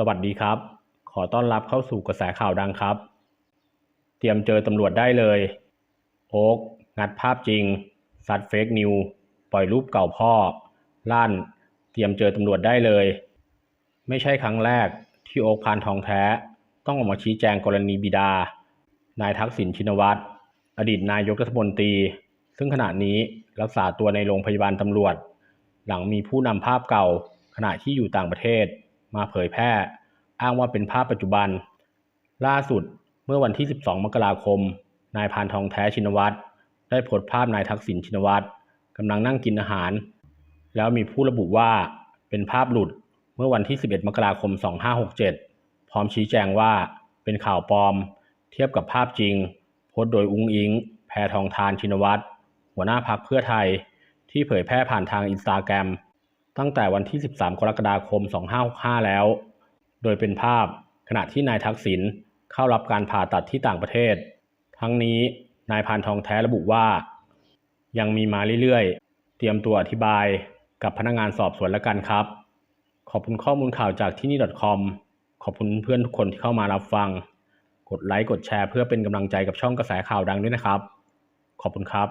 สวัสดีครับ ขอต้อนรับเข้าสู่กระแสข่าวดังครับ เตรียมเจอตำรวจได้เลย โอ๊กงัดภาพจริงซัดเฟกนิว ปล่อยรูปเก่าพ่อ ลั่น เตรียมเจอตำรวจได้เลย ไม่ใช่ครั้งแรกที่โอ๊กพานทองแท้ ต้องออกมาชี้แจงกรณีบิดา นายทักษิณชินวัตร อดีตนายกรัฐมนตรี ซึ่งขณะนี้รักษาตัวในโรงพยาบาลตำรวจ หลังมีผู้นำภาพเก่าขณะที่อยู่ต่างประเทศ มาเผยแพร่ อ้างว่าเป็นภาพปัจจุบัน ล่าสุดเมื่อวันที่ 12 มกราคม นายพานทองแท้ชินวัตรได้โพสต์ภาพนายทักษิณชินวัตรกำลังนั่งกินอาหาร แล้วมีผู้ระบุว่าเป็นภาพหลุดเมื่อวันที่ 11 มกราคม 2567 พร้อมชี้แจงว่าเป็นข่าวปลอม เทียบกับภาพจริง โพสต์โดยอุ้งอิง แพทองทานชินวัตรหัวหน้าพักเพื่อไทย ที่เผยแพร่ผ่านทางอินสตาแกรม ตั้งแต่วันที่ 13 กรกฎาคม 2565 แล้ว โดยเป็นภาพขณะที่นายทักษิณเข้ารับการผ่าตัดที่ต่างประเทศ ทั้งนี้นายพานทองแท้ระบุว่า ยังมีมาเรื่อยๆ เตรียมตัวอธิบายกับพนักงานสอบสวนแล้วกันครับ ขอบคุณข้อมูลข่าวจากที่นี่ .com ขอบคุณเพื่อนทุกคนที่เข้ามารับฟัง กดไลค์กดแชร์เพื่อเป็นกำลังใจกับช่องกระแสข่าวดังด้วยนะครับ ขอบคุณครับ